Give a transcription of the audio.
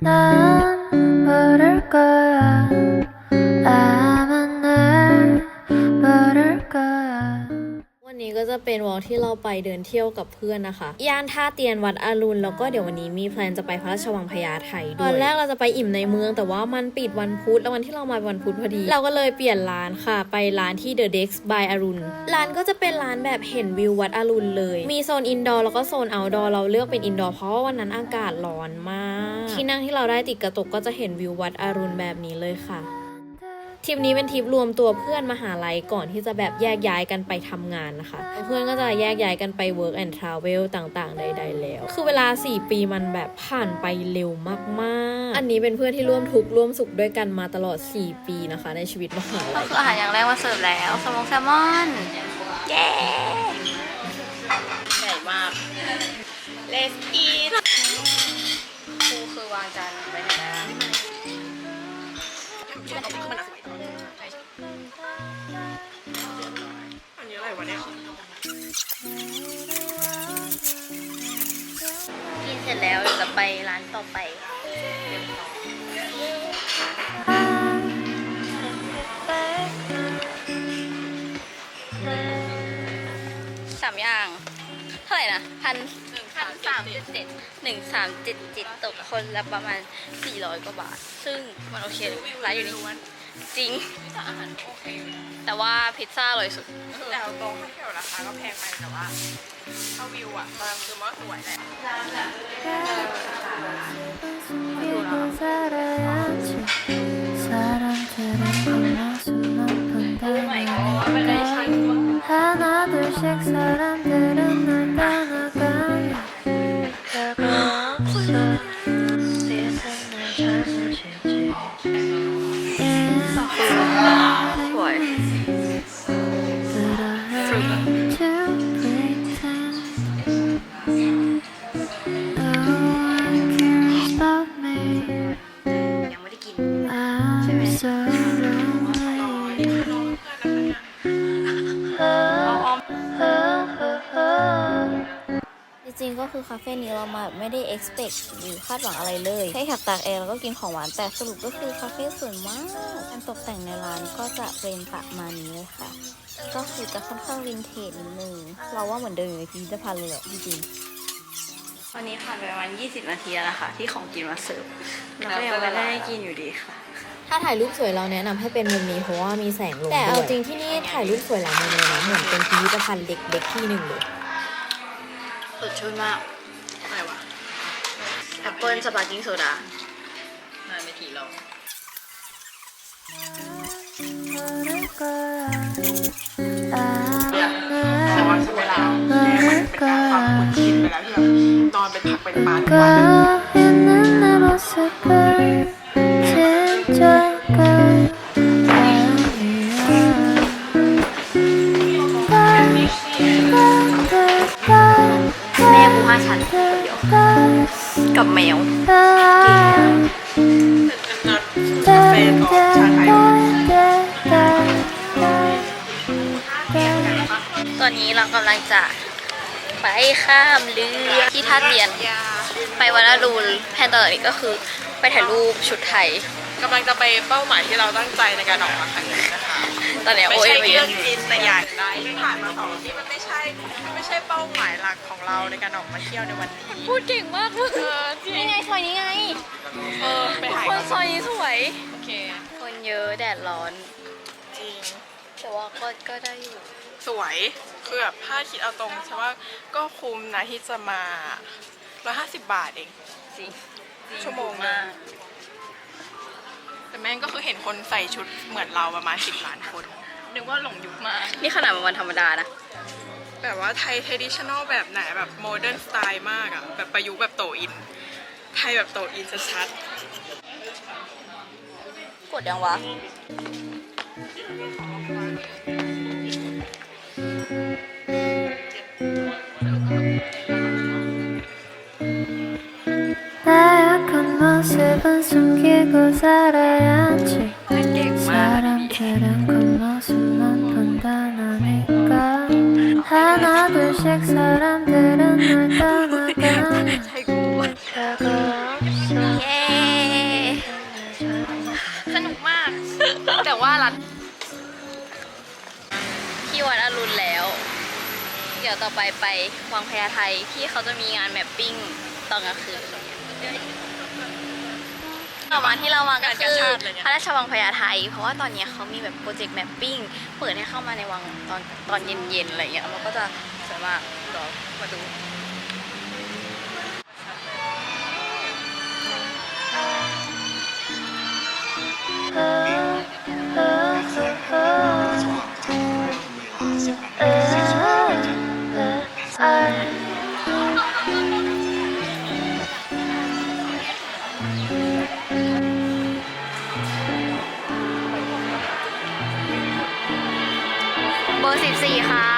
난 모를 거 จะเป็นวอล์กที่เราไปเดินเที่ยวกับเพื่อนนะคะย่านท่าเตียนวัดอรุณแล้วก็เดี๋ยววันนี้มีแพลนจะไปพระราชวังพญาไทด้วยตอนแรกเราจะไปอิ่มในเมือง แต่ว่ามันปิดวันพุธแล้ววันที่เรามาเป็นวันพุธพอดี เราก็เลยเปลี่ยนร้านค่ะ ไปร้านที่ The Dex by อรุณร้านก็จะเป็นร้านแบบเห็นวิววัดอรุณเลย มีโซนอินดอร์แล้วก็โซนเอาท์ดอร์เราเลือกเป็นอินดอร์เพราะว่าวันนั้นอากาศร้อนมาก ที่นั่งที่เราได้ติดกระจกก็จะเห็นวิววัดอรุณแบบนี้เลยค่ะ ทริปนี้เป็นทริปรวมตัวเพื่อนมหาลัยก่อนที่จะแบบแยกย้ายกันไปทำงานนะคะ เพื่อนก็จะแยกย้ายกันไป work and travel ต่างๆ ใด ๆ แล้ว คือเวลา 4 ปีมันแบบผ่านไปเร็วมากๆ อันนี้เป็นเพื่อนที่ร่วมทุกข์ร่วมสุขด้วยกันมาตลอด 4 ปีนะคะ ในชีวิตมหาก็ลัยคืออาหารอย่างแรกมาเสิร์ฟแล้วแซลมอนแซลมอนเย้ใหญ่มาก Let's eat ครูคือวางจานไป ไหนนะอันนี้อะไรวะเนี่ยกินเสร็จแล้วเดี๋ยวจะไปร้านต่อไปสามอย่าง เท่าไหร่นะพันพันสามเจ็ดเจ็ดหนึ่งสามเจ็ดเจ็ดตกคนละประมาณสี่ร้อยกว่าบาท ซึ่งมันโอเคเลยร้านอยู่นี่ จริง อาหารโอเคอยู่นะ แต่ว่าพิซซ่าอร่อยสุด แต่เอาตรงถ้าเที่ยวราคาก็แพงไปแต่ว่าถ้าวิวอ่ะมันคือมันก็สวยแหละ 숨기고 살아야지 사람들은 겁나 숨만 푼다 하나 둘씩 사람들은 날 떠 하 I'm so lonely oh, oh, oh, oh. จริงๆก็คือคาเฟ่นี้เรามาไม่ได้ expect หรือคาดหวังอะไรเลยแค่อยากตากแอร์แล้วก็กินของหวานแต่สรุปก็คือคาเฟ่สวยมากการตกแต่งในร้านก็จะเป็นประมาณนี้เลยค่ะ ก็คือจะค่อนข้างวินเทจนิดนึงเราว่าเหมือนเดิมอยู่ในพิพิธภัณฑ์เลยแหละจริงๆวันนี้ผ่านไปประมาณ 20 นาทีแล้วนะคะที่ของกินมาเสิร์ฟเราก็ยังไม่ได้กินอยู่ดีค่ะ ถ้าถ่ายรูปสวยเราแนะนำให้เป็นมุมนี้เพราะว่ามีแสงลงแต่เอาจริงที่นี่ถ่ายรูปสวยหลายมุมเลยนะเหมือนเป็นพิพิธภัณฑ์เด็กๆที่หนึ่งเลยสดชื่นมากอะไรวะแอปเปิลสปาร์กิ้งโซดามาไม่ถี่เราแต่ว่าเวลาแม่มันเป็นการความคุ้นชินไปแล้วที่เรานอนเป็นผักเป็นปลาทุกวัน แม่กูห้าชั้นคนเดียวกับแมวนัดกาแฟกับชาไทยตอนนี้เรากำลังจะไปข้ามเรือที่ท่าเตียน ไปวัดอรุณแผนต่อจากนี้ก็คือไปถ่ายรูปชุดไทย กำลังจะไปเป้าหมายที่เราตั้งใจในการออกมาครั้งนี้นะคะ ตอนนี้ไม่โอ้ยใช่ไปเยเรื่ออะงกินแต่อยากได้ที่ผ่านมาสองที่มันไม่ใช่ไม่ใช่เป้าหมายหลักของเราในการออกมาเที่ยวในวันนี้พูดเก่งมากเลยเออจริงนี่ไงซอยนี้ไง เออไปถ่ายคนกันซอยนี้สวย โอเค คนเยอะแดดร้อน จริง แต่ว่าก็ก็ได้อยู่ สวย คือแบบถ้าคิดเอาตรงใช่ว่าก็คุ้มนะที่จะมา150บาทเอง จริงชั่วโมงมาก แต่แม่งก็คือเห็นคนใส่ชุดเหมือนเราประมาณ10ล้านคน นึกว่าหลงยุคมาก นี่ขนาดเป็นวันธรรมดานะ แบบว่าไทยเทดิชันอลแบบไหนแบบโมเดิร์นสไตล์มากอะแบบประยุกต์แบบโตอิน ไทยแบบโตอินชัดกดยังวะ 모습은 숨기고 살아야지 사람들은 그 모습만 본다나니까 하나 둘씩 사람들은 날 떠나가면 ใช่กู 별거 없어 สนุกมาก แต่ว่ารัดที่วัดอรุณแล้ว เดี๋ยวต่อไปไปวังพญาไทที่เขาจะมีงานแมปปิ้งตอนกลางคืน ต่อมาที่เรามาก็คือพระราชวังพญาไทเพราะว่าตอนเนี้ยเขามีแบบโปรเจกต์แมปปิ้งเปิดให้เข้ามาในวังตอนตอนเย็นๆอะไรเงี้ยมันก็จะสวยมากเดี๋ยวมาดู เบอร์